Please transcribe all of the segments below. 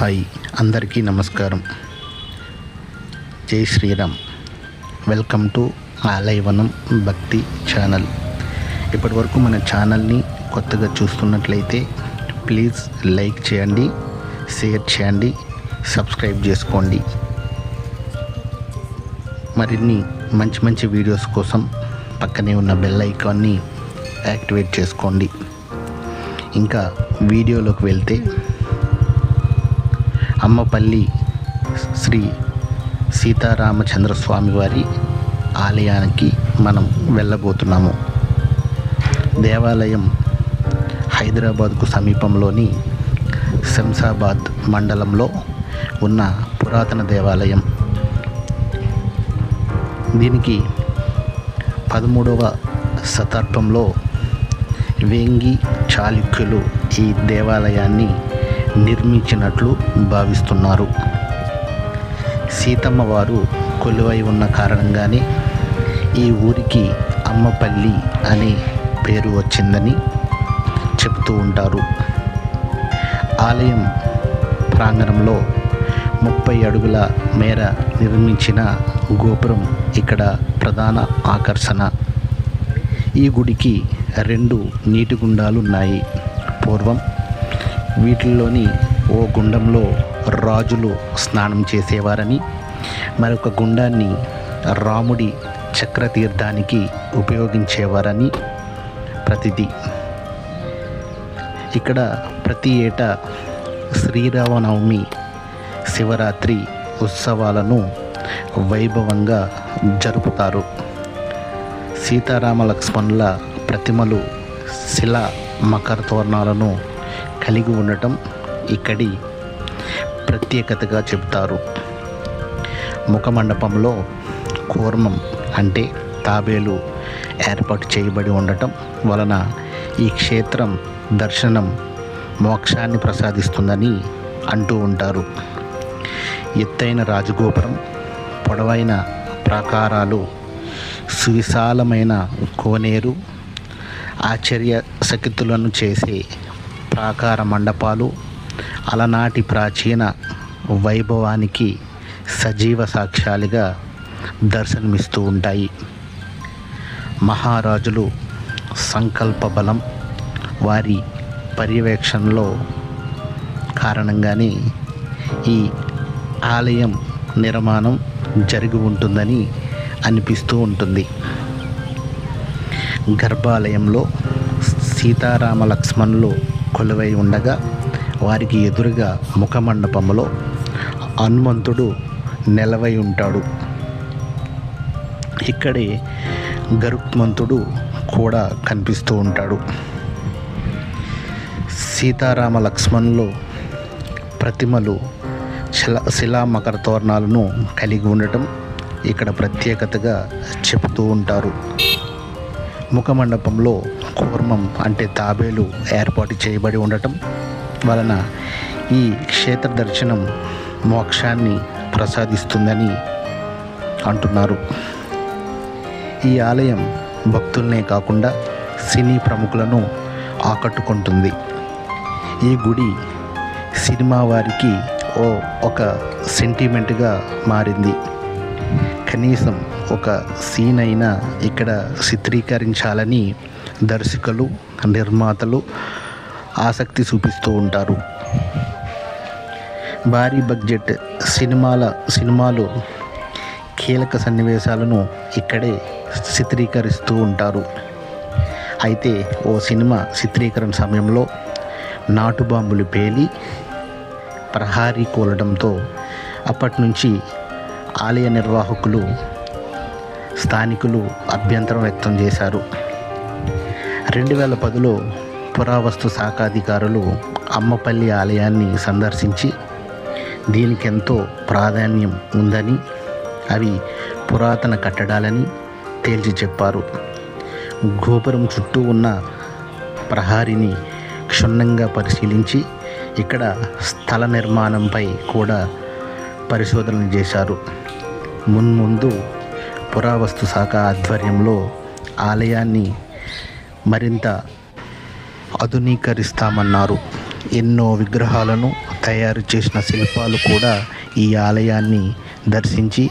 Hi అందరికీ నమస్కారం. జై శ్రీరామ్. వెల్కమ్ టు ఆలయవనం భక్తి ఛానల్. ఇప్పటి వరకు మన ఛానల్ని కొత్తగా చూస్తున్నట్లయితే ప్లీజ్ లైక్ చేయండి షేర్ చేయండి సబ్స్క్రైబ్ చేసుకోండి. మరిన్ని మంచి మంచి వీడియోస్ కోసం పక్కనే ఉన్న బెల్ ఐకాన్ని యాక్టివేట్ చేసుకోండి. ఇంకా వీడియోలోకి వెళ్తే అమ్మపల్లి శ్రీ సీతారామచంద్ర స్వామి వారి ఆలయానికి మనం వెళ్ళబోతున్నాము. దేవాలయం హైదరాబాద్కు సమీపంలోని శంసాబాద్ మండలంలో ఉన్న పురాతన దేవాలయం. దీనికి పదమూడవ శతాబ్దంలో వేంగి చాళుక్యులు ఈ దేవాలయాన్ని నిర్మించినట్లు భావిస్తున్నారు. సీతమ్మ వారు కొలువై ఉన్న కారణంగానే ఈ ఊరికి అమ్మపల్లి అనే పేరు వచ్చిందని చెబుతూ ఉంటారు. ఆలయం ప్రాంగణంలో ముప్పై అడుగుల మేర నిర్మించిన గోపురం ఇక్కడ ప్రధాన ఆకర్షణ. ఈ గుడికి రెండు నీటి గుండాలు ఉన్నాయి పూర్వం వీటిల్లోని ఓ గుండంలో రాజులు స్నానం చేసేవారని మరొక గుండాన్ని రాముడి చక్రతీర్థానికి ఉపయోగించేవారని ప్రతిది. ఇక్కడ ప్రతి ఏటా శ్రీరామనవమి శివరాత్రి ఉత్సవాలను వైభవంగా జరుపుతారు. సీతారామ లక్ష్మణుల ప్రతిమలు శిలా మకర తోరణాలను కలిగి ఉండటం ఇక్కడి ప్రత్యేకతగా చెబుతారు. ముఖమండపంలో కూర్మం అంటే తాబేలు ఏర్పాటు చేయబడి ఉండటం వలన ఈ క్షేత్రం దర్శనం మోక్షాన్ని ప్రసాదిస్తుందని అంటూ ఉంటారు. ఎత్తైన రాజగోపురం పొడవైన ప్రాకారాలు సువిశాలమైన కోనేరు ఆశ్చర్య సకితులను చేసే ప్రాకార మండపాలు అలనాటి ప్రాచీన వైభవానికి సజీవ సాక్ష్యాలుగా దర్శనమిస్తూ ఉంటాయి. మహారాజులు సంకల్ప బలం వారి పర్యవేక్షణలో కారణంగానే ఈ ఆలయం నిర్మాణం జరిగి ఉంటుందని అనిపిస్తూ ఉంటుంది. గర్భాలయంలో సీతారామ లక్ష్మణులు కొలువై ఉండగా వారికి ఎదురుగా ముఖమండపంలో హనుమంతుడు నెలవై ఉంటాడు. ఇక్కడే గరుత్మంతుడు కూడా కనిపిస్తూ ఉంటాడు. సీతారామ లక్ష్మణులు ప్రతిమలు శిలా శిలా మకర తోరణాలను కలిగి ఉండటం ఇక్కడ ప్రత్యేకతగా చెబుతూ ఉంటారు. ముఖమండపంలో కూర్మం అంటే తాబేలు ఏర్పాటు చేయబడి ఉండటం వలన ఈ క్షేత్ర దర్శనం మోక్షాన్ని ప్రసాదిస్తుందని అంటున్నారు. ఈ ఆలయం భక్తులనే కాకుండా సినీ ప్రముఖులను ఆకట్టుకుంటుంది. ఈ గుడి సినిమా వారికి ఓ ఒక సెంటిమెంట్గా మారింది. కనీసం ఒక సీన్ అయినా ఇక్కడ చిత్రీకరించాలని దర్శకులు నిర్మాతలు ఆసక్తి చూపిస్తూ ఉంటారు. భారీ బడ్జెట్ సినిమాల సినిమాలు కీలక సన్నివేశాలను ఇక్కడే చిత్రీకరిస్తూ ఉంటారు. అయితే ఓ సినిమా చిత్రీకరణ సమయంలో నాటు బాంబులు పేలి ప్రహారీ కూలడంతో అప్పటి నుంచి ఆలయ నిర్వాహకులు స్థానికులు అభ్యంతరం వ్యక్తం చేశారు. రెండు వేల పదిలో పురావస్తు శాఖ అధికారులు అమ్మపల్లి ఆలయాన్ని సందర్శించి దీనికి ఎంతో ప్రాధాన్యం ఉందని అవి పురాతన కట్టడాలని తేల్చి చెప్పారు. గోపురం చుట్టూ ఉన్న ప్రహారిని క్షుణ్ణంగా పరిశీలించి ఇక్కడ స్థల నిర్మాణంపై కూడా పరిశోధనలు చేశారు. మున్ముందు పురావస్తు శాఖ ఆధ్వర్యంలో ఆలయాన్ని మరింత ఆధునీకరిస్తామన్నారు. ఎన్నో విగ్రహాలను తయారు చేసిన శిల్పాలు కూడా ఈ ఆలయాన్ని దర్శించి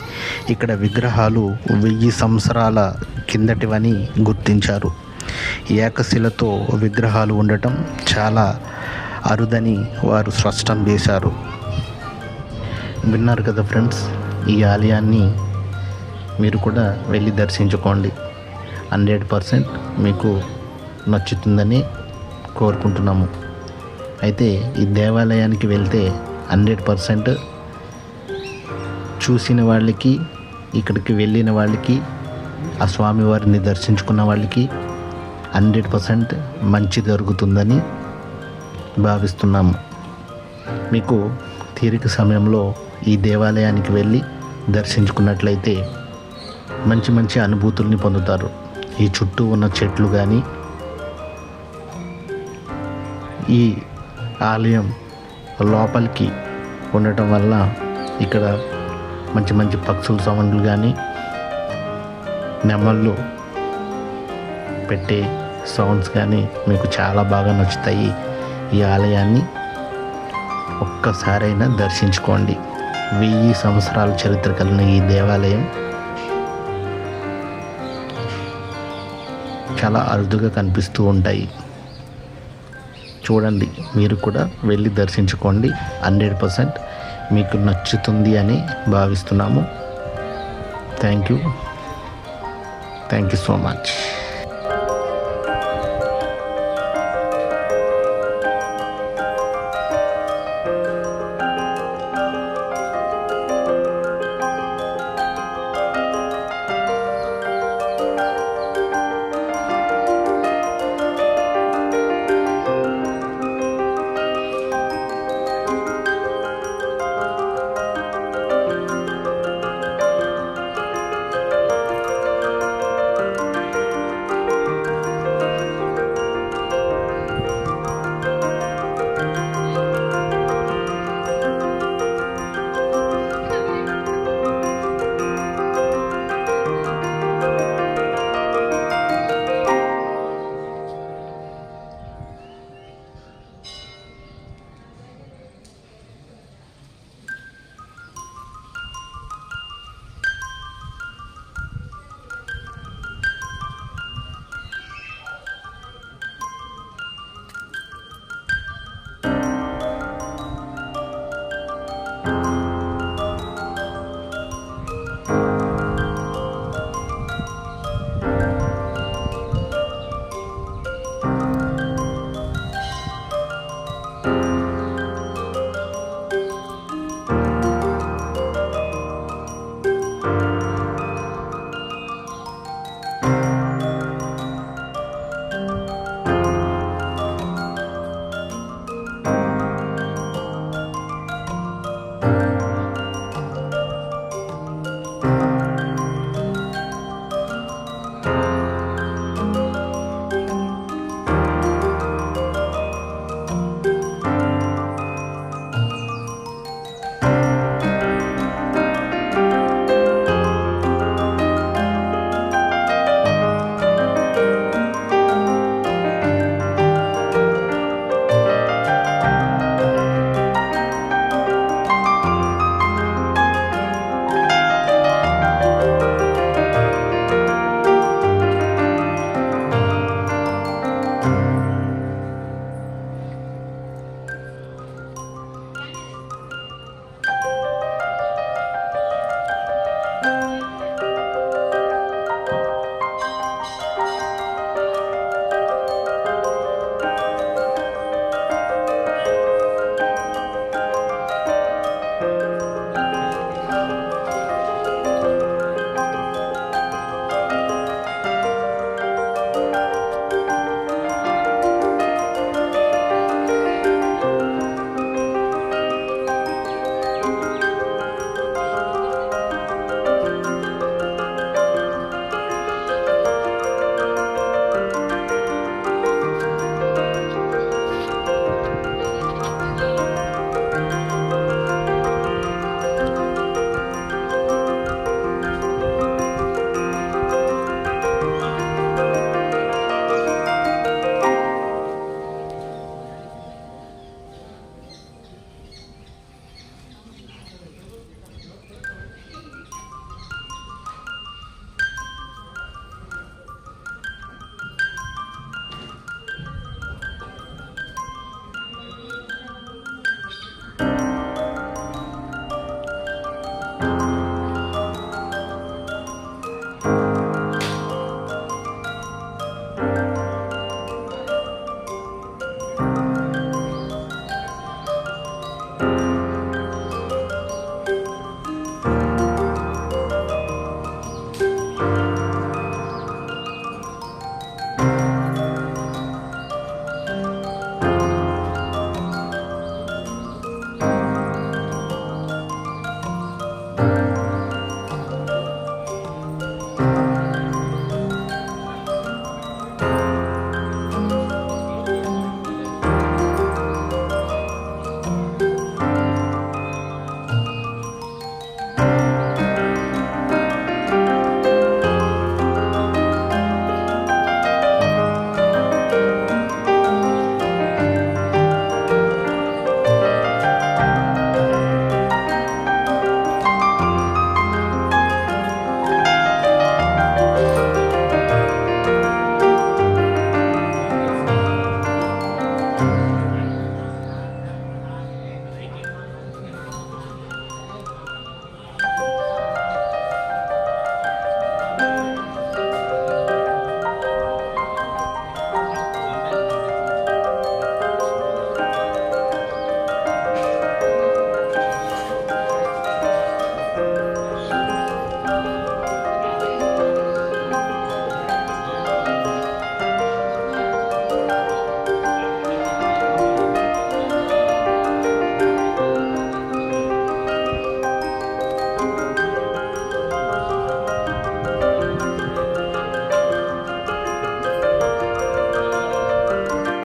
ఇక్కడ విగ్రహాలు వెయ్యి సంవత్సరాల కిందటివని గుర్తించారు. ఏకశిలతో విగ్రహాలు ఉండటం చాలా అరుదని వారు స్పష్టం చేశారు. విన్నారు కదా ఫ్రెండ్స్ ఈ ఆలయాన్ని మీరు కూడా వెళ్ళి దర్శించుకోండి. హండ్రెడ్ పర్సెంట్ మీకు నచ్చుతుందని కోరుకుంటున్నాము. అయితే ఈ దేవాలయానికి వెళ్తే హండ్రెడ్ పర్సెంట్ చూసిన వాళ్ళకి ఇక్కడికి వెళ్ళిన వాళ్ళకి ఆ స్వామివారిని దర్శించుకున్న వాళ్ళకి హండ్రెడ్ పర్సెంట్ మంచి జరుగుతుందని భావిస్తున్నాము. మీకు తీరిక సమయంలో ఈ దేవాలయానికి వెళ్ళి దర్శించుకున్నట్లయితే మంచి మంచి అనుభూతుల్ని పొందుతారు. ఈ చుట్టూ ఉన్న చెట్లు కానీ ఈ ఆలయం లోపలికి ఉండటం వల్ల ఇక్కడ మంచి మంచి పక్షుల సౌండ్లు కానీ నెమళ్ళు పెట్టే సౌండ్స్ కానీ మీకు చాలా బాగా నచ్చుతాయి. ఈ ఆలయాన్ని ఒక్కసారైనా దర్శించుకోండి. వెయ్యి సంవత్సరాల చరిత్ర కలిగిన ఈ దేవాలయం చాలా అరుదుగా కనిపిస్తూ ఉంటాయి. చూడండి. మీరు కూడా వెళ్ళి దర్శించుకోండి. హండ్రెడ్ పర్సెంట్ మీకు నచ్చుతుంది అని భావిస్తున్నాము. Thank you. Thank you so much.